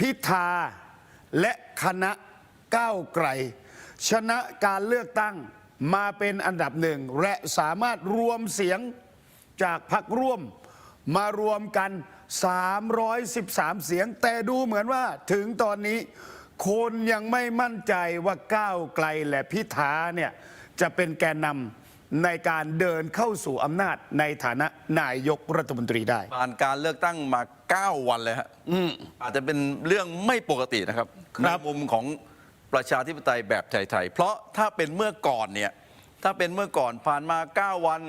พิธาและคณะก้าวไกล ชนะการเลือกตั้งมาเป็นอันดับหนึ่ง และสามารถรวมเสียงจากพรรคร่วมมารวมกัน 313 เสียง แต่ดูเหมือนว่าถึงตอนนี้ คนยังไม่มั่นใจว่าก้าวไกลและพิธาเนี่ยจะเป็นแกนนำในการเดินเข้าสู่อำนาจในฐานะนายกรัฐมนตรีได้ ผ่านการเลือกตั้งมา 9 วันเลยฮะอาจจะเป็นเรื่องไม่ปกตินะครับคในรับมุมของประชาธิปไตยแบบไทยๆเพราะถ้าเป็นเมื่อก่อนเนี่ยถ้าเป็นเมื่อก่อนผ่านมา 9 วัน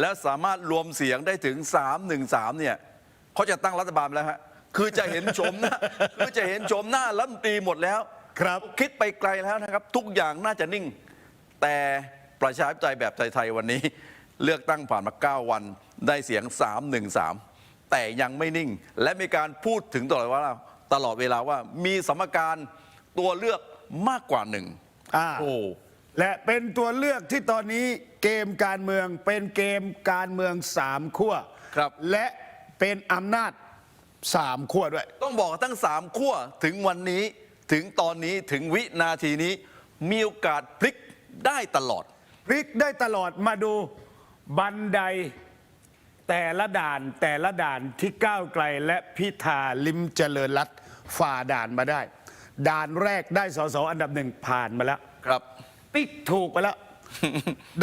แล้วสามารถรวมเสียงได้ถึง 313เนี่ยเขาจะตั้งรัฐบาลแล้วฮะคือจะเห็นชมหน้าคือจะเห็นชมหน้ารัฐมนตรีหมดแล้ว ครับคิดไปไกลแล้วนะครับ ทุกอย่างน่าจะนิ่ง แต่ประชาธิปไตยแบบไทยๆวันนี้ เลือกตั้งผ่านมา 9 วันได้เสียง 313 แต่ยังไม่นิ่ง และมีการพูดถึงตลอดว่าตลอดเวลาว่ามีสมการตัวเลือกมากกว่าหนึ่งอ่า โอ้ และเป็นตัวเลือกที่ตอนนี้เกมการเมืองเป็นเกมการเมืองสามขั้วครับ และเป็นอำนาจสามขั้วด้วย ต้องบอกว่าทั้งสามขั้วถึงวันนี้ถึงตอนนี้ถึงวินาทีนี้ มีโอกาสพลิกได้ตลอด พลิกได้ตลอดมาดูบันได แต่ละด่านแต่ละด่านที่ก้าวไกลและพิธาลิมเจริญรัตน์ฝ่าด่านมาได้ ด่านแรกได้สสอันดับหนึ่งผ่านมาแล้ว ครับ ติ๊กถูกไปแล้ว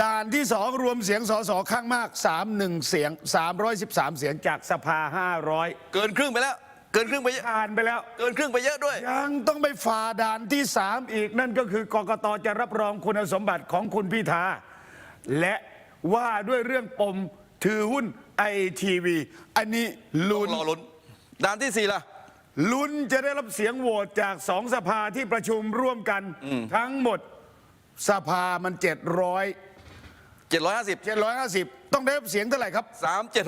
ด่านที่สองรวมเสียงสสข้างมาก31เสียง 313 เสียงจากสภา 500 เกินครึ่งไปแล้ว เกินครึ่งไปเยอะผ่านไปแล้ว เกินครึ่งไปเยอะด้วย ยังต้องไปฝ่าด่านที่ 3 อีกนั่นก็คือกกตจะรับรองคุณสมบัติของคุณพิธาและว่าด้วยเรื่องปมถือหุ้น ไอทีวีอันนี้ลุ้นรอลุ้นด่านที่สี่ล่ะ ลุ้นจะได้รับเสียงโหวตจากสองสภาที่ประชุมร่วมกัน ทั้งหมดสภามัน 700 750 750 ต้องได้รับเสียงเท่าไหร่ครับ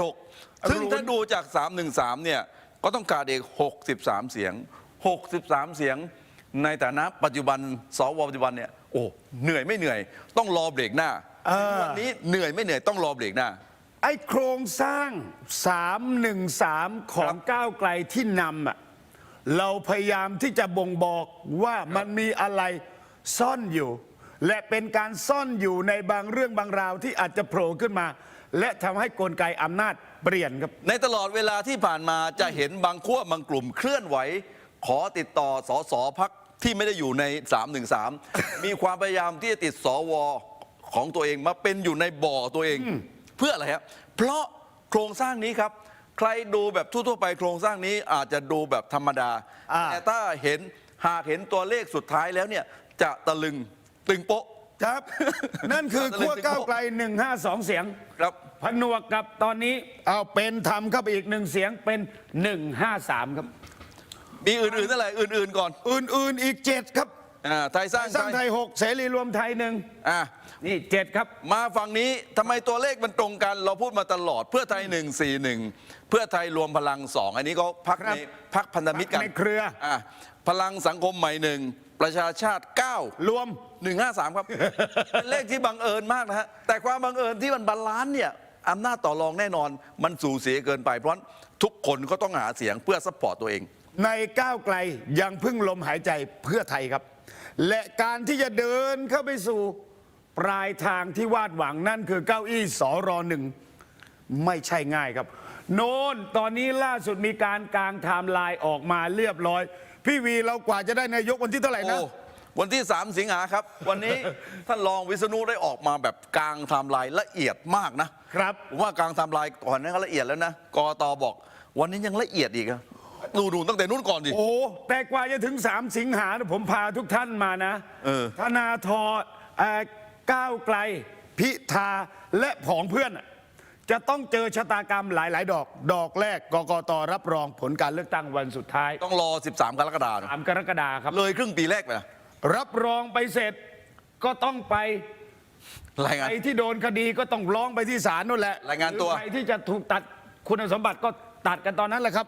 376 ซึ่งรู้ถ้าดูจาก 313 เนี่ย ก็ต้องการเอง63 เสียง 63 เสียงในฐานะปัจจุบันสวปัจจุบันเนี่ยโอ้เหนื่อยไม่เหนื่อย ต้องรอเบรกหน้าเออวันนี้เหนื่อยไม่เหนื่อยต้องรอเบรกหน้า ไอ้โครงสร้าง 313 ของก้าวไกลที่นำอะเราพยายามที่จะบ่งบอกว่ามันมีอะไรซ่อนอยู่ และเป็นการซ่อนอยู่ในบางเรื่องบางราวที่อาจจะโผล่ขึ้นมา และทำให้กลไกอำนาจเปลี่ยนครับ ในตลอดเวลาที่ผ่านมาจะเห็นบางขั้วบางกลุ่มเคลื่อนไหว ขอติดต่อสสพักที่ไม่ได้อยู่ใน 313 มีความพยายามที่จะติดสวของตัวเองมาเป็นอยู่ในบ่อตัวเอง เพื่ออะไรครับเพราะโครงสร้างนี้ครับ ใครดูแบบทั่วๆไปโครงสร้างนี้อาจจะดูแบบธรรมดา อ่า แต่ถ้าเห็นหากเห็นตัวเลขสุดท้ายแล้วเนี่ยจะตะลึงตึงโป๊ะ ครับ นั่นคือขั้วก้าวไกล 152 เสียง ครับ ผนวกกับตอนนี้เอาเป็นธรรมเข้าไปอีกหนึ่งเสียงเป็น 153 ครับ มีอื่นๆเท่าไหร่อื่นๆก่อน อื่น ๆ อีก 7 ครับ อ่าไทยสร้างสร้างไทไทยย6เสรีรวมไทยหนึ่งอ่านี่7ครับ มาฝั่งนี้ทำไมตัวเลขมันตรงกัน เราพูดมาตลอดเพื่อไทย 141 เพื่อไทยรวมพลังสองอันนี้ก็พักครับในพักพันธมิตรกันพรรคในเครืออะพลังสังคมใหม่หนึ่งประชาชาติ 9 รวม 153 ครับ เป็นเลขที่บังเอิญมากนะฮะ แต่ความบังเอิญที่มันบาลานซ์เนี่ยอำนาจต่อรองแน่นอนมันสูสีเกินไป เพราะทุกคนก็ต้องหาเสียงเพื่อซัพพอร์ตตัวเอง ในก้าวไกลยังพึ่งลมหายใจเพื่อไทยครับ และการที่จะเดินเข้าไปสู่ปลายทางที่วาดหวังนั่นคือเก้าอี้สอรอหนึ่งไม่ใช่ง่ายครับ โน้นตอนนี้ล่าสุดมีการกลางไทม์ไลน์ออกมาเรียบร้อย พี่วีเรากว่าจะได้นายกวันที่เท่าไหร่นะ โอ้วันที่ 3 สิงหาครับ วันนี้ ท่านรองวิษณุได้ออกมาแบบกลางไทม์ไลน์ละเอียดมากนะครับ ผมว่ากลางไทม์ไลน์ก่อนนั้นก็ละเอียดแล้วนะกตบอก วันนี้ยังละเอียดอีกอะ ดูดูตั้งแต่นู้นก่อนดิ โอ้แต่กว่าจะถึง 3 สิงหานะผมพาทุกท่านมานะเออ ธนาธรเอ่อก้าวไกล พิธาและผองเพื่อนน่ะจะต้องเจอชะตากรรมหลาย ๆ ดอก ดอกแรกกกตรับรองผลการเลือกตั้งวันสุดท้ายต้องรอ 13 กรกฎาคม3กรกฎาคมครับ เลยครึ่งปีแรกไปนะรับรองไปเสร็จก็ต้องไป รายงาน ใครที่โดนคดีก็ต้องร้องไปที่ศาลนู่นแหละรายงานตัว หอใครที่จะถูกตัดคุณสมบัติก็ ตัดกันตอนนั้นแหละครับ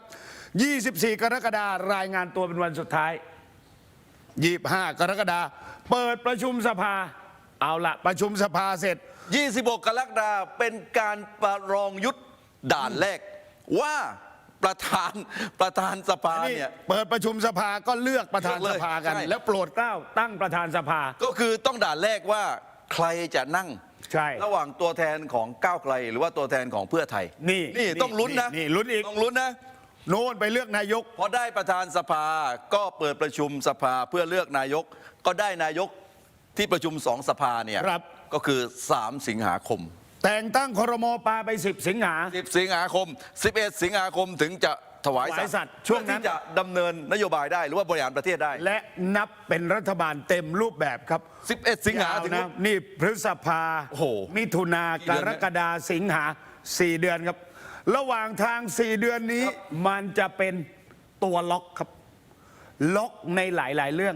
24 กรกฎาคมรายงานตัวเป็นวันสุดท้าย 25 กรกฎาคมเปิดประชุมสภา เอาละประชุมสภาเสร็จ 26 กรกฎาคมเป็นการประลองยุทธด่านแรกว่าประธานประธานสภานี่เนี่ยเปิดประชุมสภาก็เลือกประธานเลืสอกเลยภากันใช่แล้วโปรดเกล้าตั้งประธานสภา ก็คือต้องด่านแรกว่าใครจะนั่ง ใช่ ระหว่างตัวแทนของก้าวไกล หรือว่าตัวแทนของเพื่อไทย นี่นี่ต้องลุ้นนะนี่ลุ้นอีกต้องลุ้นนะโน่นไปเลือกนายก พอได้ประธานสภาก็เปิดประชุมสภาเพื่อเลือกนายก ก็ได้นายกที่ประชุมสองสภาเนี่ยครับ ก็คือ 3 สิงหาคมแต่งตั้งครมปาไป 10 สิงหา 10 สิงหาคม 11 สิงหาคมถึงจะ ถวายถวายสัตว์ช่วงนั้นเพื่อที่จะดำเนินนโยบายได้หรือว่าบริหารประเทศได้ และนับเป็นรัฐบาลเต็มรูปแบบครับ11 สิงหายาวถึง นะนี่พฤษภาโอ้โหมิถุนากี่กเดือนรเนี่ยกฎาสิงหาสี่เดือนครับ ระหว่างทางสี่เดือนนี้ มันจะเป็นตัวล็อกครับ ล็อกในหลาย ๆ เรื่อง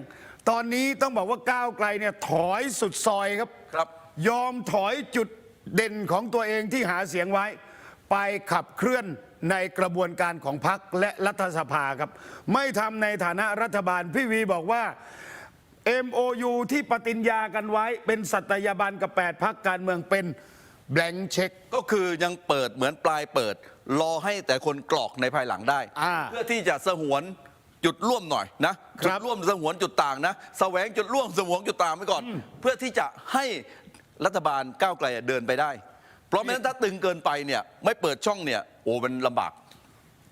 ตอนนี้ต้องบอกว่าก้าวไกลเนี่ยถอยสุดซอยครับ ครับ ยอมถอยจุดเด่นของตัวเองที่หาเสียงไว้ ไปขับเคลื่อน ในกระบวนการของพรรคและรัฐสภาครับ ไม่ทำในฐานะรัฐบาล พี่วีบอกว่า MOU ที่ปฏิญญากันไว้เป็นสัตยาบันกับ 8พักการเมืองเป็นแบงค์เช็ค ก็คือยังเปิดเหมือนปลายเปิด รอให้แต่คนกรอกในภายหลังได้ อ่า เพื่อที่จะสงวนจุดร่วมหน่อยนะครับจุดร่วมสงวนจุดต่างนะแสวงจุดร่วมสงวนจุดต่างไว้ก่อน เพื่อที่จะให้รัฐบาลก้าวไกลเดินไปได้ เพราะไม่งั้นถ้าตึงเกินไปเนี่ยไม่เปิดช่องเนี่ยโอ้มันลำบาก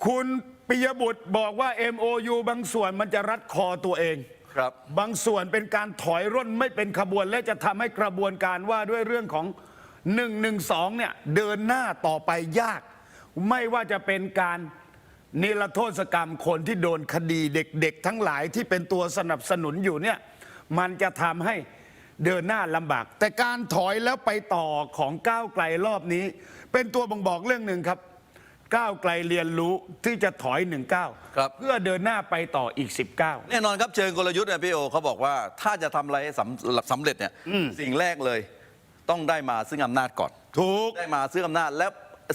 คุณปิยบุตรบอกว่า MOU บางส่วนมันจะรัดคอตัวเองครับ บางส่วนเป็นการถอยร่นไม่เป็นขบวน และจะทำให้กระบวนการว่าด้วยเรื่องของ 112 เนี่ย เดินหน้าต่อไปยาก ไม่ว่าจะเป็นการนิรโทษกรรมคนที่โดนคดีเด็กๆ ทั้งหลายที่เป็นตัวสนับสนุนอยู่เนี่ย มันจะทำให้ เดินหน้าลำบาก แต่การถอยแล้วไปต่อของก้าวไกลรอบนี้ เป็นตัวบ่งบอกเรื่องหนึ่งครับ ก้าวไกลเรียนรู้ที่จะถอยหนึ่งก้าวครับ เพื่อเดินหน้าไปต่ออีก 19 แน่นอนครับเชิงกลยุทธ์เนี่ยพี่โอเขาบอกว่าถ้าจะทำอะไรให้สำสำเร็จเนี่ยสิ่งแรกเลยต้องได้มาซึ่งอำนาจก่อน ถูก ได้มาซึ่งอำนาจและ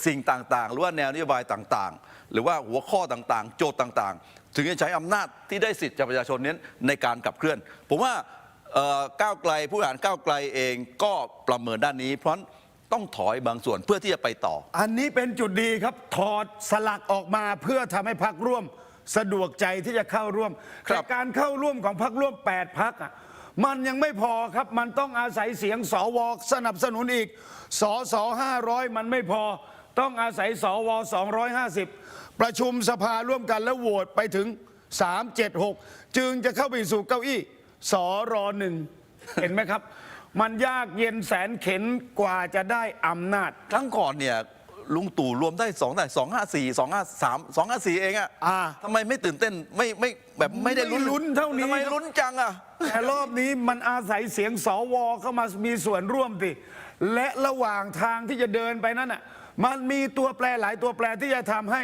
สิ่งต่างๆ หรือว่าแนวนโยบายต่างๆ หรือว่าหัวข้อต่างๆ โจทย์ต่างๆ ถึงจะใช้อำนาจที่ได้สิทธิ์จากประชาชนนี้ในการขับเคลื่อน ผมว่าเอ่อ ก้าวไกลผู้บริหารก้าวไกลเองก็ประเมินด้านนี้ เพราะฉะนั้นต้องถอยบางส่วนเพื่อที่จะไปต่อ อันนี้เป็นจุดดีครับถอดสลักออกมาเพื่อทำให้พักร่วม สะดวกใจที่จะเข้าร่วมครับแต่การเข้าร่วมของพักร่วม 8 พักอะมันยังไม่พอครับมันต้องอาศัยเสียงสวสนับสนุนอีกสส500มันไม่พอ ต้องอาศัยสว250ประชุมสภาร่วมกันแล้วโหวตไปถึง 376 จึงจะเข้าไปสู่เก้าอี้ สรหนึ่งเห็นไหมครับ มันยากเย็นแสนเข็นกว่าจะได้อำนาจ ครั้งก่อนเนี่ยลุงตู่รวมได้สองได้สองห้าสี่สองห้าสามสองห้าสี่เองอะอ่า ทำไมไม่ตื่นเต้นไม่ไม่แบบไม่ได้ลุ้นไม่ลุ้นเท่านี้ ทำไมลุ้นจังอะ แต่รอบนี้มันอาศัยเสียงสวเข้ามามีส่วนร่วมสิและระหว่างทางที่จะเดินไปนั้นอะ มันมีตัวแปรหลายตัวแปรที่จะทำให้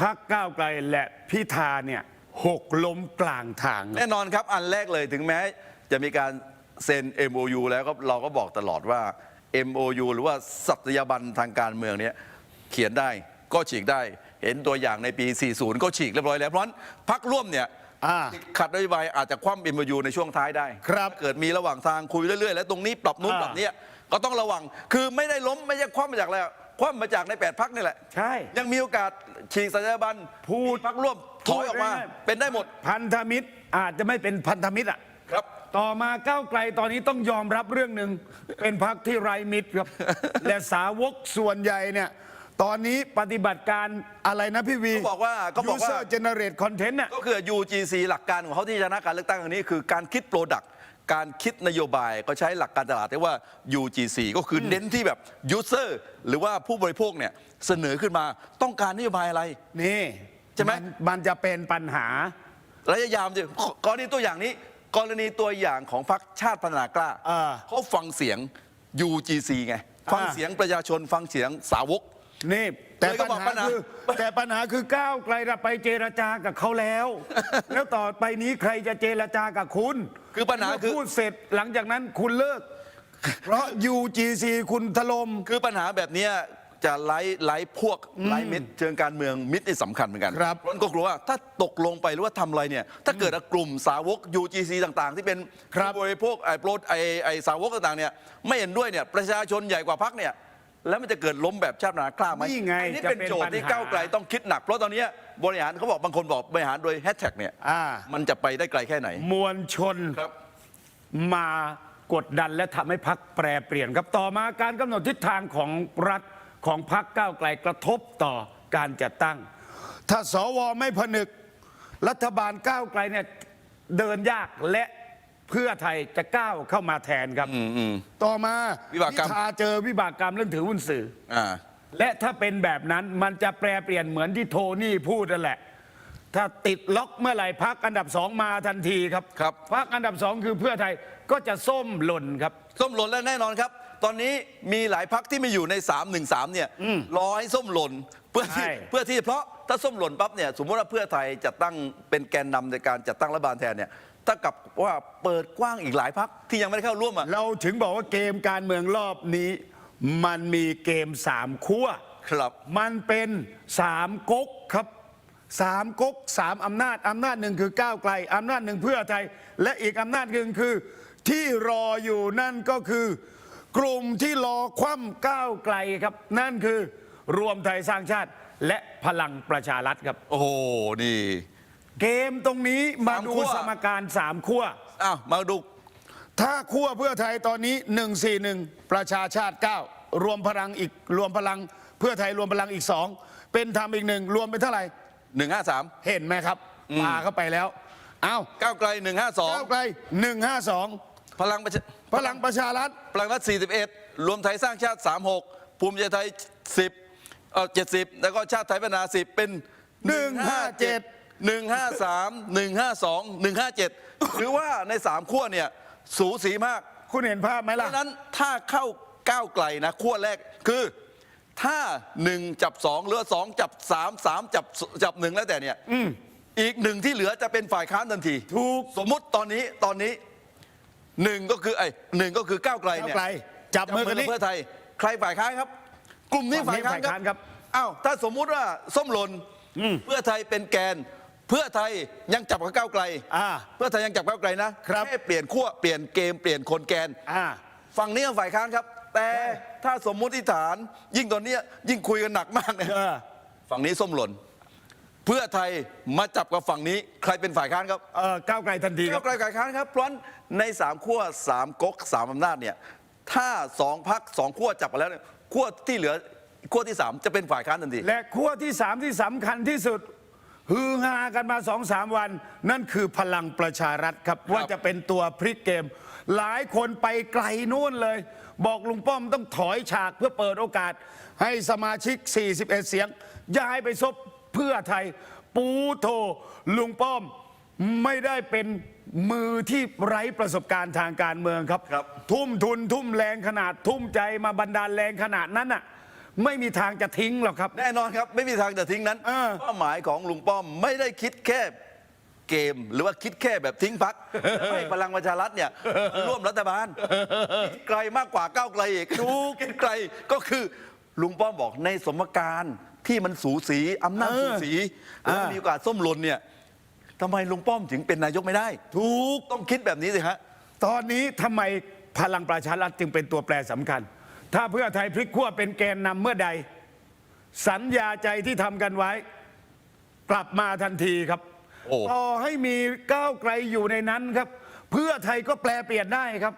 พักก้าวไกลและพิธาเนี่ย หกล้มกลางทางแน่นอนครับอันแรกเลยถึงแม้จะมีการเซ็น MOU แล้วก็เราก็บอกตลอดว่า MOU หรือว่าสัตยาบันทางการเมืองเนี่ยเขียนได้ก็ฉีกได้ เห็นตัวอย่างในปี 40 ก็ฉีกเรียบร้อยแล้วเพราะฉะนั้นพักร่วมเนี่ยอ่าติดขัดนโยบายอาจจะคว่ำ MOU ในช่วงท้ายได้ครับเกิดมีระหว่างทางคุยเรื่อยๆ แล้วตรงนี้ปรับนู้นอ่า ปรับเนี้ยก็ต้องระวังคือไม่ได้ล้มไม่ใช่คว่ำมาจากอะไรอะ คว่ำมาจากในแปดพักนี่แหละ ใช่ ยังมีโอกาสฉีกสัญญาบันพูดมีพักร่วมถอยออกมา พูดง่ายๆ เป็นได้หมดพันธมิตรอาจจะไม่เป็นพันธมิตรอะ ครับ ต่อมาก้าวไกลตอนนี้ต้องยอมรับเรื่องหนึ่ง เป็นพักที่ไร้มิตรครับ และสาวกส่วนใหญ่เนี่ย ตอนนี้ปฏิบัติการอะไรนะพี่วีก็บอกว่าก็บอกว่า user generate content น่ะ ก็คือ UGC หลักการของเขาที่ชนะการเลือกตั้งครั้งนี้คือการคิดโปรดักต์ การคิดนโยบายก็ใช้หลักการตลาดเรียกว่า UGC ก็คือเน้นที่แบบ user หรือว่าผู้บริโภคเนี่ยเสนอขึ้นมาต้องการนโยบายอะไร นี่ใช่ไหม นมันจะเป็นปัญหา ระยะยาวจริงกรณีตัวอย่างนี้ กรณีตัวอย่างของพรรคชาติพัฒนากล้าอ่าเขาฟังเสียง UGC ไง ฟังอ่า เสียงประชาชนฟังเสียงสาวก นี่ แต่เลยก็ปัญบอกหาปัญหาคือแต่ปัญหาคือก้าวไกลเราไปเจรจากับเขาแล้ว แล้วต่อไปนี้ใครจะเจรจากับคุณ คือปัญหาคือเมื่พูดเสร็จหลังจากนั้นคุณเลิก เพราะ UGC คุณถล่ม คือปัญหาแบบเนี้ยจะไล่ไล่พวกไล่มิตรเชิงการเมืองมิตรนี่สำคัญเหมือนกันครับเพราะฉะนั้นก็กลัวว่าถ้าตกลงไปหรือว่าทำอะไรเนี่ย ถ้าเกิดกลุ่มสาวก UGC ต่างๆ ที่เป็นครับ ผู้บริโภคไอ้โปรดไอ้ไอ้สาวกต่างๆเนี่ยไม่เห็นด้วยเนี่ยประชาชนใหญ่กว่าพรรคเนี่ย แล้วมันจะเกิดล้มแบบชาตินาคล้าไหมนี่ไงอันี่จะเป็นเป็นโจทย์ที่ปัญหาก้าวไกลต้องคิดหนัก เพราะตอนเนี้ยบริหารเขาบอกบางคนบอกบริหารโดยแฮชแท็กเนี่ยอ่า มันจะไปได้ไกลแค่ไหน มวลชนครับ มากดดันและทำให้พักแปรเปลี่ยนครับต่อมาการกำหนดทิศทางของรัฐของพักก้าวไกลกระทบต่อการจัดตั้ง ถ้าสวไม่ผนึก รัฐบาลก้าวไกลเนี่ยเดินยากและ เพื่อไทยจะก้าวเข้ามาแทนครับ ต่อมาวิบากกรรม พิธาเจอวิบากกรรมเรื่องถือหุ้นสื่อ อ่า และถ้าเป็นแบบนั้นมันจะแปรเปลี่ยนเหมือนที่โทนี่พูดนั่นแหละ ถ้าติดล็อกเมื่อไหร่พักอันดับสองมาทันทีครับครับ พักอันดับสองคือเพื่อไทยก็จะส้มหล่นครับ ส้มหล่นแล้วแน่นอนครับ ตอนนี้มีหลายพักที่ไม่อยู่ใน 313เนี่ยรอให้ส้มหล่นเพื่อที่ใช่ เพื่อที่เพราะถ้าส้มหล่นปั๊บเนี่ยสมมติว่าเพื่อไทยจะตั้งเป็นแกนนำในการจัดตั้งรัฐบาลแทนเนี่ย ถ้ากับว่าเปิดกว้างอีกหลายพักที่ยังไม่ได้เข้าร่วมอะเราถึงบอกว่าเกมการเมืองรอบนี้ มันมีเกมสามขั้วครับ มันเป็นสามก๊กครับสามก๊กสามอำนาจอำนาจหนึ่งคือก้าวไกลอำนาจหนึ่งเพื่อไทย และอีกอำนาจหนึ่งคือ ที่รออยู่นั่นก็คือ กลุ่มที่รอคว่ำก้าวไกลครับ นั่นคือรวมไทยสร้างชาติและพลังประชารัฐครับ โอ้โหนี่ เกมตรงนี้มาสามดูขั้ว สมการสามขั้ว อ้าวมาดูถ้าขั้วเพื่อไทยตอนนี้ 141 ประชาชาติ 9 รวมพลังอีกรวมพลัง เพื่อไทยรวมพลังอีก2เป็นธรรมอีกหนึ่งรวมเป็นเท่าไหร่153เห็นไหมครับมาเข้าไปแล้ว เอ้าก้าวไกลก้าว152ไกล 152 พลังประชาพลังประชารัฐ พลังรัฐ41รวมไทยสร้างชาติ36ภูมิใจไทย10เอ่อ70แล้วก็ชาติไทยพัฒนา10เป็น157 153 152 157หรือว่าใน3ขั้วเนี่ยสูสีมาก คุณเห็นภาพไหมเพล่ะ ราะฉะนั้นถ้าเข้าก้าวไกลนะขั้วแรกคือ ถ้า 1 จับ2หรือ 2 จับ 3 3 จับจับ 1 แล้วแต่เนี่ยอีกหนึ่งที่เหลือจะเป็นฝ่ายค้านทันที ถูก สมมุติตอนนี้ตอนนี้หนึ่งก็คือไอ้หนึ่งก็คือก้าวไกลเนี่ยก้าวไกลจับมือกันนี่เพื่อไทย ใครฝ่ายค้านครับ กลุ่มนี้ฝั่ฝ่างยนี้ค้านฝ่ายคค้านครัรับบ อ้าวถ้าสมมุติว่าส้มหล่นเพื่อไทยเป็นแกน เพื่อไทยยังจับกับก้าวไกล อ่า เพื่อไทยยังจับก้าวไกลนะครับ แค่เปลี่ยนขั้วเปลี่ยนเกมเปลี่ยนคนแกน อ่า ฝั่งนี้ก็ฝ่ายค้านครับ แต่ถ้าสมมุติฐาน ยิ่งตอนเนี้ยยิ่งคุยกันหนักมากเนี่ยเออ ฝั่งนี้ส้มหล่น เพื่อไทยมาจับกับฝั่งนี้ ใครเป็นฝ่ายค้านครับ เออก้าวไกลทันทีคก้ารัวบไกลฝ่ายค้านครับเพราะฉะนั้นในสามขั้วสามก๊กสามอำนาจเนี่ยถ้าสองพักสองขั้วจับกันแล้วเนี่ยขั้วที่เหลือขั้วที่สามจะเป็นฝ่ายค้านทันทีและขั้วที่สามที่สำคัญที่สุด ฮือฮากันมาสองสามวัน นั่นคือพลังประชารัฐครับ ว่าจะเป็นตัวพลิกเกม หลายคนไปไกลนู่นเลย บอกลุงป้อมต้องถอยฉากเพื่อเปิดโอกาส ให้สมาชิก 41 เสียง ย้ายไปซบเพื่อไทย ปูโท ลุงป้อมไม่ได้เป็นมือที่ไร้ประสบการณ์ทางการเมืองครับครับทุ่มทุนทุ่มแรงขนาดทุ่มใจมาบันดาลแรงขนาดนั้นน่ะ ไม่มีทางจะทิ้งหรอกครับ แน่นอนครับ ไม่มีทางจะทิ้งนั้นเออ เป้าหมายของลุงป้อมไม่ได้คิดแค่เกม หรือว่าคิดแค่แบบทิ้งพัก ให้พลังประชารัฐเนี่ยมาร่วมรัฐบาลคิดไกลมากกว่าก้าวไกลอีกถูกคิดไกลก็คือลุงป้อมบอกในสมการที่มันสูสีอำนาจเออสูสีแล้วมีโอกาสส้มหล่นเนี่ยทำไมลุงป้อมถึงเป็นนายกไม่ได้ถูกต้องคิดแบบนี้สิฮะ ตอนนี้ทำไมพลังประชารัฐจึงเป็นตัวแปรสำคัญ ถ้าเพื่อไทยพลิกขั้วเป็นแกนนำเมื่อใด สัญญาใจที่ทำกันไว้ กลับมาทันทีครับโอ้ ต่อให้มีก้าวไกลอยู่ในนั้นครับ เพื่อไทยก็แปลเปลี่ยนได้ครับ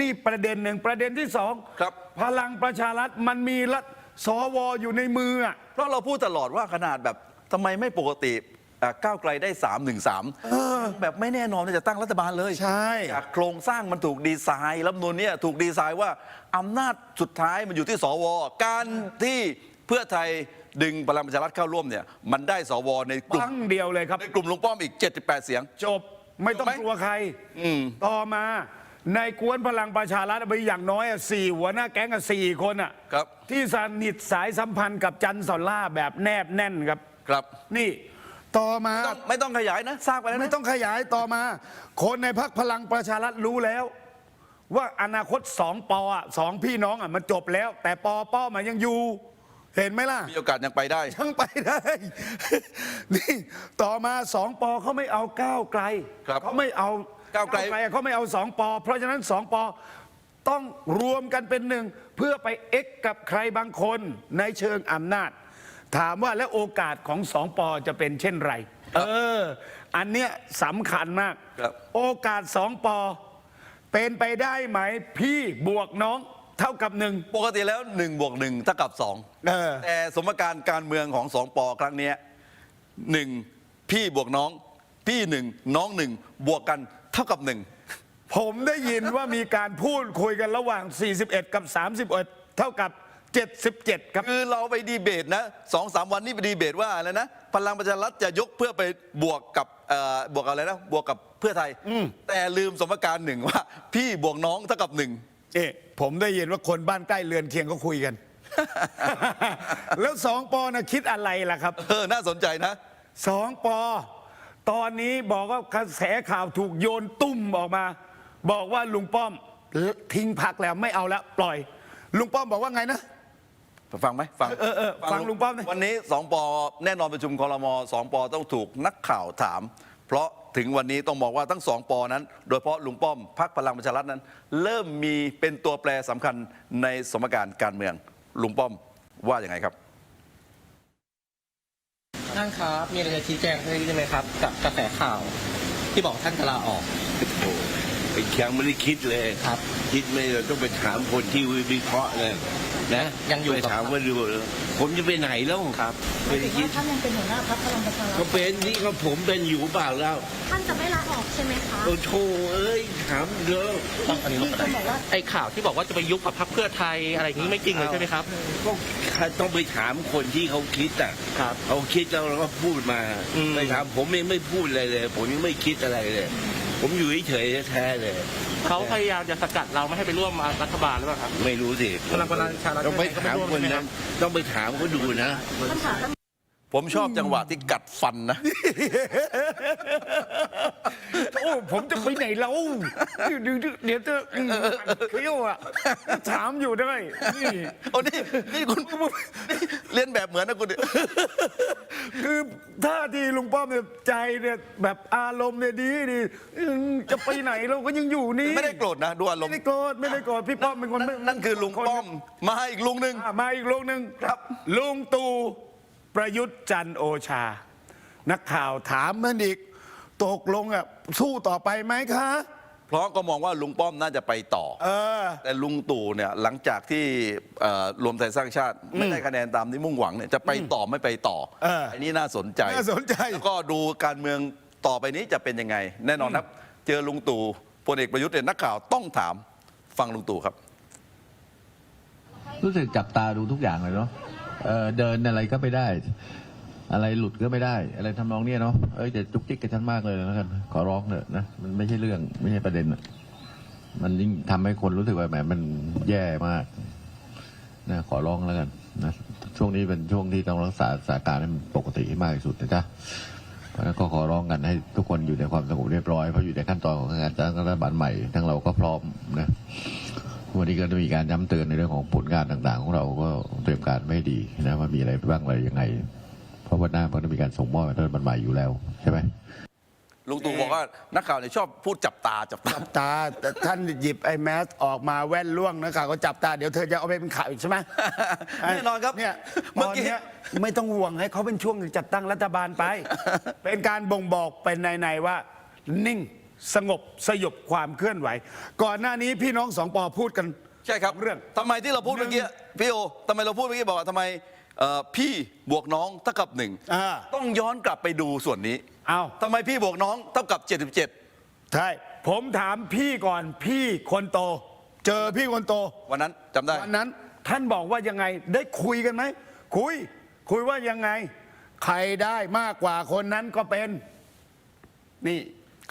นี่ประเด็นหนึ่งประเด็นที่สองครับ พลังประชารัฐมันมีรัฐสวอยู่ในมืออะ เพราะเราพูดตลอดว่าขนาดแบบทำไมไม่ปกติ อะก้าวไกลได้ 3 1 3 แบบไม่แน่นอนว่าจะตั้งรัฐบาลเลยใช่ จากโครงสร้างมันถูกดีไซน์รัฐธรรมนูนเนี่ยถูกดีไซน์ว่าอำนาจสุดท้ายมันอยู่ที่สว การที่เพื่อไทยดึงพลังประชารัฐเข้าร่วมเนี่ยมันได้สวในกลุ่มตั้งเดียวเลยครับ ในกลุ่มลุงป้อมอีก 78 เสียง จบไม่ต้องถูกไหมกลัวใครต่อมาในกวนพลังประชารัฐไปอย่างน้อยอะสี่หัวหน้าแก๊งอะสี่คนอะครับ ที่สนิทสายสัมพันธ์กับจันทร์สอนล่าแบบแนบแน่นครับ ครับ นี่ ต่อมา ต้องไม่ต้องขยายนะทราบไปแล้วไม่นะต้องขยายต่อมา คนในพักพลังประชารัฐรู้แล้ว ว่าอนาคตสองปอะสองพี่น้องอะมันจบแล้ว แต่ปอป้อมันยังอยู่ เห็นไหมล่ะ มีโอกาสยังไปได้ยังไปได้ นี่ต่อมาสองปอเขาไม่เอาก้าวไกลครับเขาไม่เอาก้าวไกลอะเขาไม่เอาสองปอ เพราะฉะนั้นสองปอต้องรวมกันเป็นหนึ่ง เพื่อไปเอ็กกับใครบางคนในเชิงอำนาจ ถามว่าแล้วโอกาสของสองปอจะเป็นเช่นไร เออ อันเนี้ยสำคัญมาก ครับโอกาสสองปอ เป็นไปได้ไหม พี่บวกน้องเท่ากับหนึ่งปกติแล้ว1บวก1เท่ากับ2เออแต่สมการการเมืองของสองปอครั้งเนี้ยหนึ่งพี่บวกน้อง พี่หนึ่งน้องหนึ่งบวกกันเท่ากับหนึ่ง ผมได้ยินว่ามีการพูดคุยกันระหว่าง 41 กับ 31 เท่ากับ 77 ครับ คือเราไปดีเบตนะสองสามวันนี้ไปดีเบตว่าอะไรนะ พลังประชารัฐจะยกเพื่อไปบวกกับเอ่อบวกกับอะไรนะ บวกกับเพื่อไทย แต่ลืมสมการหนึ่งว่า พี่บวกน้องเท่ากับหนึ่ง เอ๊ะผมได้ยินว่าคนบ้านใกล้เรือนเคียงก็คุยกัน แล้วสองปอนะคิดอะไรล่ะครับเออ น่าสนใจนะ สองปอ ตอนนี้บอกว่ากระแสข่าวถูกโยนตุ้มออกมา บอกว่าลุงป้อมทิ้งพักแล้วไม่เอาแล้วปล่อย ลุงป้อมบอกว่าไงนะ ฟังไหมฟังเออเออฟังลุงป้อมหน่อย วันนี้สองปอแน่นอนประชุมคอรมอสองปอต้องถูกนักข่าวถาม เพราะถึงวันนี้ต้องบอกว่าทั้งสองปอนั้น โดยเฉพาะลุงป้อมพักพลังประชารัฐนั้น เริ่มมีเป็นตัวแปรสำคัญในสมการการเมืองลุงป้อมว่าอย่างไงครับ ท่านครับ มีอะไรจะชี้แจงได้ไหมครับ กับกระแสข่าว ที่บอกท่านจะลาออกโอ้เป็นครั้งไม่ได้คิดเลย ครับ คิดไม่เราต้องไปถามคนที่วิเคราะห์เลย นะยังอยู่ไปกับถามว่าดูผมจะไปไหนแล้วครับหไม่มายถึได้งคิดว่าท่านยังเป็นหัวหน้าพรรคพลังประชารัก็ฐเป็นนี่ก็ผมเป็นอยู่เปล่าแล้วท่านจะไม่ลาออกใช่ไหมคะโอ้โธ่เอ้ยถามเยอะต้องอันนี้มีคนบอกว่าไอ้ข่าวที่บอกว่าจะไปยุบกับพรรคเพื่อไทยอะไรอย่างนี้ไม่จริงเลยใช่ไหมครับ ก็ต้องไปถามคนที่เขาคิดอะครับ เขาคิดแล้วเราก็พูดมาอืม ไปถามผมเองไม่พูดอะไรเลย ผมยังไม่คิดอะไรเลย ผมอยู่เฉยๆแท้ๆเลย เขาพยายามจะสกัดเราไม่ให้ไปร่วมรัฐบาลหรือเปล่าครับ ไม่รู้สิพลังประชารัฐต้องไปถามก็ไม่ร่วมคนใช่ไหมครันั้นบต้องไปถามเขาดูนะท่านถามท่านผมชอบจังหวะที่กัดฟันนะ โอ้ผมจะไปไหนแล้วเดี๋ยวเดี๋ยวจะอืมเคี้ยวอะถามอยู่ได้นี่โอ้นี่นี่คุณนี่ เรียนแบบเหมือนนะคุณเนี่ย คือท่าทีลุงป้อมเนี่ยใจเนี่ยแบบอารมณ์เนี่ยดีดีอืมจะไปไหนเราก็ยังอยู่นี่ไม่ได้โกรธนะดูอารมไม่ณ์ได้โกรธไม่ได้โกรธพี่ป้อมเป็นคนนั่นนั่นคือลุงป้อม มาอีกลุงหนึ่ง อะมาอีกลุงหนึ่งครับ ลุงตู่ประยุทธ์จันทร์โอชา นักข่าวถามมันอีก ตกลงอะสู้ต่อไปไหมคะ เพราะก็มองว่าลุงป้อมน่าจะไปต่อ เออ แต่ลุงตู่เนี่ยหลังจากที่เอ่อรวมไทยสร้างชาติ ไม่ได้คะแนนตามที่มุ่งหวังเนี่ยจะไปต่อไม่ไปต่อเอออันนี้น่าสนใจน่าสนใจ แล้วก็ดูการเมืองต่อไปนี้จะเป็นยังไง แน่นอนครับ เจอลุงตู่พลเอกประยุทธ์เนี่ยนักข่าวต้องถามฟังลุงตู่ครับ รู้สึกจับตาดูทุกอย่างเลยเนาะเออเดินอะไรก็ไม่ได้ อะไรหลุดก็ไม่ได้ อะไรทำนองเนี้ยเนาะเอ้ยจะจุกจิกกับฉันมากเลยแล้วกันขอร้องเถอะนะมันไม่ใช่เรื่องไม่ใช่ประเด็นมันยิ่งทำให้คนรู้สึกว่าแหมมันแย่มากนะขอร้องแล้วกันนะช่วงนี้เป็นช่วงที่ต้องรักษาสถานการณ์ให้มันปกติให้มากที่สุดนะจ๊ะเพราะนั้นก็ขอร้องกันให้ทุกคนอยู่ในความสงบเรียบร้อยเพราะอยู่ในขั้นตอนของการจัดรัฐบาลใหม่ ทั้งเราก็พร้อมนะวันนี้ก็จะมีการย้ำเตือนในเรื่องของผลงานต่าง ๆ ของเราก็เตรียมการไม่ดีนะว่ามีอะไรบ้างอะไรยังไง เพราะว่าหน้ามันจะมีการส่งมอบรัฐบาลใหม่อยู่แล้วใช่ไหมลุงตู่บอกว่านักข่าวเนี่ยชอบพูดจับตาจับตา จับตาแต่ท่านหยิบไอ้แมสออกมาแว่นล่วงนะข่าวก็จับตาเดี๋ยวเธอจะเอาไปเป็นข่าวอีกใช่ไหมแน่นอนครับเนี่ยเมื่ตออนกี้ เนี้ยไม่ต้องห่วงให้เขาเป็นช่วงจัดตั้งรัฐบาลไป เป็นการบ่งบอกเป็นในๆว่า นิ่งสงบสยบความเคลื่อนไหว ก่อนหน้านี้พี่น้องสองปอพูดกันใช่ครับเรื่อง ทำไมที่เราพูดเมื่อกี้พี่โอทำไมเราพูดเมื่อกี้บอกว่าทำไม เอ่อพี่บวกน้องเท่ากับหนึ่งอ่า ต้องย้อนกลับไปดูส่วนนี้เอา ทำไมพี่บวกน้องเท่ากับ 77 ใช่ ผมถามพี่ก่อนพี่คนโต เจอพี่คนโตวันนั้นจำได้ วันนั้น ท่านบอกว่ายังไงได้คุยกันไหม คุย คุยว่ายังไง ใครได้มากกว่าคนนั้นก็เป็น นี่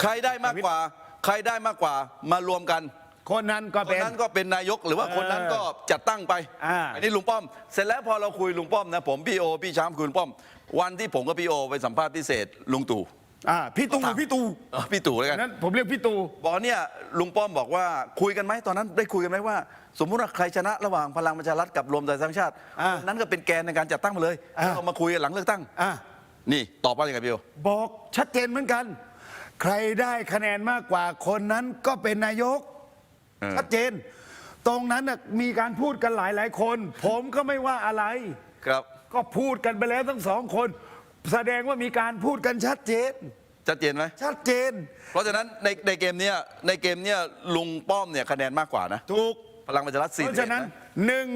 ใครได้มากกว่า ใครได้มากกว่ามารวมกัน คนนั้นก็คนเป็น นั้นก็เป็นนายกหรือว่าคนนั้นก็จัดตั้งไปอ่า นนี้ลุงป้อม เสร็จแล้วพอเราคุยลุงป้อมนะผมพี่โอพี่ช้างคุณป้อม วันที่ผมกับพี่โอไปสัมภาษณ์พิเศษลุงตู่อ่าพี่ตู่ถามพี่ตู่เออพี่ตู่แล้วกันนั้นผมเรียกพี่ตู่ บอกว่าเนี่ยลุงป้อมบอกว่าคุยกันไหมตอนนั้นได้คุยกันไหมว่า สมมุติว่าใครชนะระหว่างพลังประชารัฐกับรวมไทยสร้างชาติอ่านั้นก็เป็นแกนในการจัดตั้งมาเลยอ่าเรามาคุยกันหลังเลือกตั้ง อ่านี่ตอบว่ายังไงพี่โอ บอกชัดเจนเหมือนกัน ใครได้คะแนนมากกว่าคนนั้นก็เป็นนายกเออ ชัดเจน ตรงนั้นน่ะมีการพูดกันหลายหลายๆคน ผมก็ไม่ว่าอะไร ครับ ก็พูดกันไปแล้วทั้งสองคน แสดงว่ามีการพูดกันชัดเจน ชัดเจนไหมชัดเจน เพราะฉะนั้นในในเกมเนี้ยในเกมเนี้ยลุงป้อมเนี่ยคะแนนมากกว่านะ ถูก พลังประชารัฐเพสี่ราะฉะนั้นหนึ่ง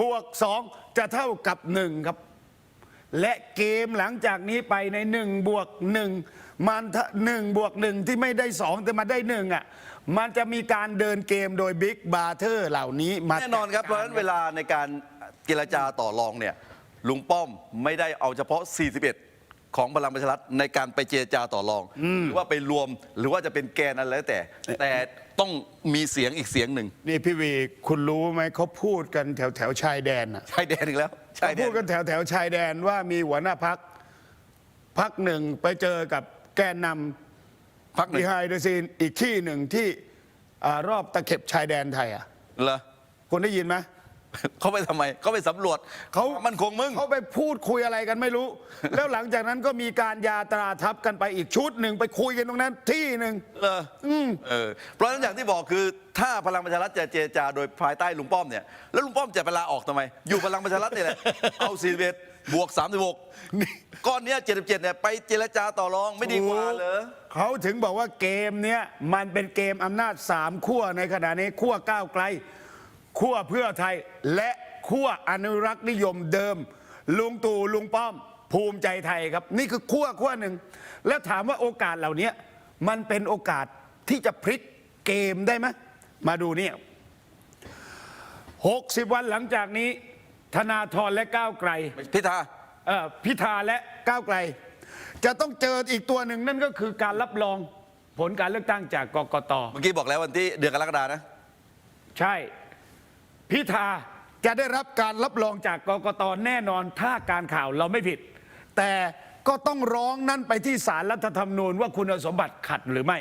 บวกสองจะเท่ากับหนึ่งครับ และเกมหลังจากนี้ไปในหนึ่งบวกหนึ่ง มันถ้าหนึ่งบวกหนึ่งที่ไม่ได้สองแต่มาได้หนึ่งอะมันจะมีการเดินเกมโดยบิ๊กบาเทอร์เหล่านี้มาแน่นอนครับ เพราะฉะนั้นเวลาในการเจรจาต่อรองเนี่ยลุงป้อมไม่ได้เอาเฉพาะ 41 ของพลังประชารัฐในการไปเจรจาต่อรอง หรือว่าไปรวมหรือว่าจะเป็นแกนอะไรแล้วแต่ แต่ต้องมีเสียงอีกเสียงหนึ่งนี่พี่วีคุณรู้ไหมเขาพูดกันแถวแถวๆชายแดนอะชายแดนอีกแล้วชายแดพูนดกันแถวแถวๆชายแดนว่ามีหัวหน้าพักพักหนึ่งไปเจอกับแกนนำพักหนึ่งบีไฮเดซีนอีกที่หนึ่งที่อารอบตะเข็บชายแดนไทยอะเหรอคุณได้ยินไหมเขาไปทำไมเขาไปสำรวจเขามันคงมึงเขาไปพูดคุยอะไรกันไม่รู้ แล้วหลังจากนั้นก็มีการยาตราทับกันไปอีกชุดหนึ่งไปคุยกันตรงนั้นที่หนึ่งเอออเออเพราะฉะนั้นอย่างที่บอกคือ ถ้าพลังประชารัฐจะเจรจาโดยภายใต้ลุงป้อมเนี่ยแล้วลุงป้อมจะไปลาออกทำไม อยู่พลังประชารัฐเนี่ยแหละเอา41 บวก 36 ก้อนเนี้ย77เนี่ยไปเจรจาต่อรองไม่ดีกว่าเหรอ เขาถึงบอกว่าเกมเนี้ยมันเป็นเกมอำนาจสามขั้วในขณะนี้ขั้วก้าวไกลขั้วเพื่อไทยและขั้วอนุรักษ์นิยมเดิม ลุงตู่ลุงป้อม ภูมิใจไทยครับ นี่คือขั้วขั้วหนึ่ง แล้วถามว่าโอกาสเหล่านี้มันเป็นโอกาสที่จะพลิกเกมได้ไหมมาดูเนี่ย60 วันหลังจากนี้ ธนาธรและก้าวไกลพิธาเอ่อพิธาและก้าวไกล จะต้องเจออีกตัวหนึ่งนั่นก็คือการรับรองผลการเลือกตั้งจากกกตเมื่อกี้บอกแล้ววันที่เดือนกรกฎานะ ใช่ พิธาจะได้รับการรับรองจากกกตแน่นอนถ้าการข่าวเราไม่ผิด แต่ก็ต้องร้องนั่นไปที่ศาลรัฐธรรมนูญว่าคุณสมบัติขัดหรือไม่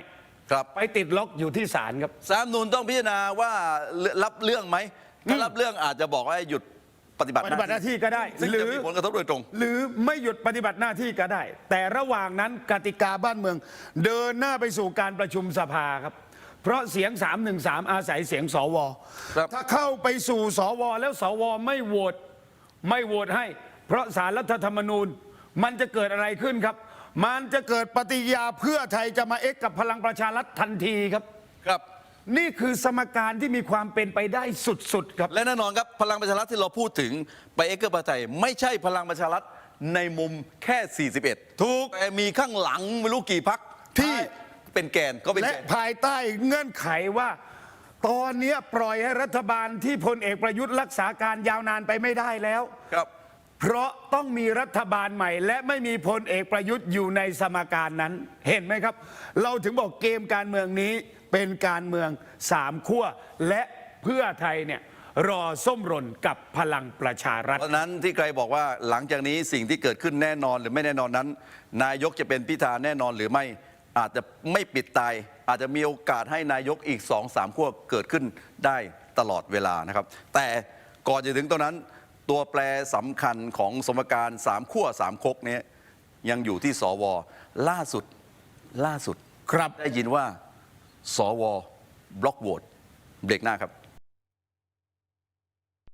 ครับไปติดล็อกอยู่ที่ศาลครับ สามนูนต้องพิจารณาว่ารับเรื่องไหมถ้ารับเรื่องอาจจะบอกว่าให้หยุด ปฏิบัติปฏิบัติหน้าที่ก็ได้ซึ่งหรืจะอมีผลกระทบโดยตรง หรือไม่หยุดปฏิบัติหน้าที่ก็ได้ แต่ระหว่างนั้นกติกาบ้านเมือง เดินหน้าไปสู่การประชุมสภาครับ เพราะเสียง 313 อาศัยเสียงสว ครับ ถ้าเข้าไปสู่สว แล้วสว ไม่โหวตไม่โหวตให้ เพราะสารรัฐธรรมนูญ มันจะเกิดอะไรขึ้นครับ มันจะเกิดปฏิกิริยาเพื่อไทยจะมาเอ็กกับพลังประชารัฐทันทีครับครับ นี่คือสมการที่มีความเป็นไปได้สุดๆครับและแน่นอนครับพลังประชารัฐที่เราพูดถึงไปเอ็กเกอร์ปาไทยไม่ใช่พลังประชารัฐในมุมแค่ 41 ถูกแต่มีข้างหลังไม่รู้กี่พักที่เป็นแกนก็เป็นและแกน ภายใต้เงื่อนไขว่า ตอนเนี้ยปล่อยให้รัฐบาลที่พลเอกประยุทธ์รักษาการยาวนานไปไม่ได้แล้ว ครับ เพราะต้องมีรัฐบาลใหม่ และไม่มีพลเอกประยุทธ์อยู่ในสมการนั้น เห็นไหมครับ เราถึงบอกเกมการเมืองนี้ เป็นการเมืองสามขั้วและเพื่อไทยเนี่ยรอส้มหล่นกับพลังประชารัฐ เพราะฉะนั้นที่ใครบอกว่าหลังจากนี้สิ่งที่เกิดขึ้นแน่นอนหรือไม่แน่นอนนั้น นายกจะเป็นพิธาแน่นอนหรือไม่อาจจะไม่ปิดตาย อาจจะมีโอกาสให้นายกอีกสองสามขั้วเกิดขึ้นได้ตลอดเวลานะครับ แต่ก่อนจะถึงตรงนั้น ตัวแปรสำคัญของสมการสามขั้วสามคกเนี้ยยังอยู่ที่สวล่าสุดล่าสุดครับได้ยินว่า สวบล็อกโหวตเบรกหน้าครับ